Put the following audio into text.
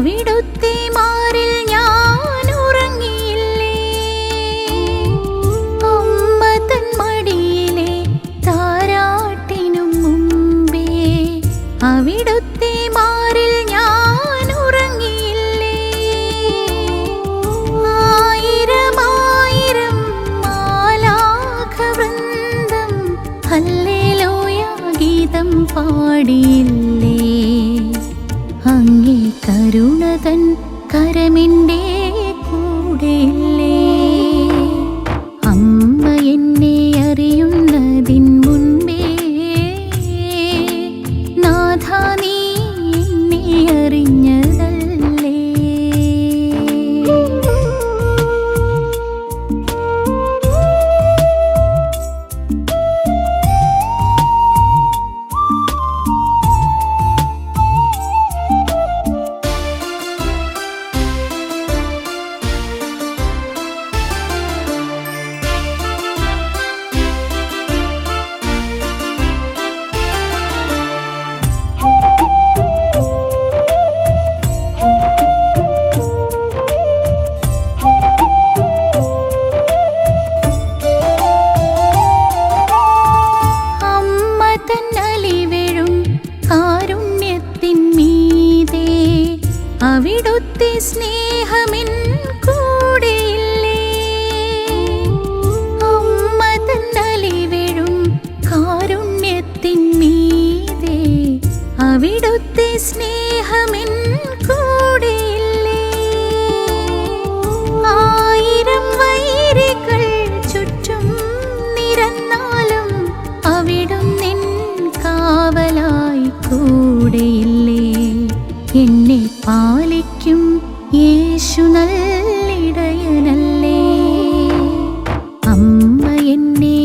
അവിടുത്തെ മാറിൽ ഞാൻ ഉറങ്ങിയില്ലേ അമ്മ തൻ മടിയിലെ താരാട്ടിനും മുമ്പേ അവിടുത്തെ മാറിൽ ഞാൻ ഉറങ്ങിയില്ലേ ആയിരമായിരം മാലാഖവൃന്ദം ഹല്ലേലോയ ഗീതം പാടിയില്ല? തൻ കരമിന്റെ കൂടെയില്ലേ? അറിയുന്നതിൻ മുൻപേ നാഥ നീ എന്നെ അറിഞ്ഞ തന്നലിവെഴും കാരുണ്യത്തിൻ മീതേ. അവിടുത്തെ സ്നേഹ అమ్మ ఎన్ని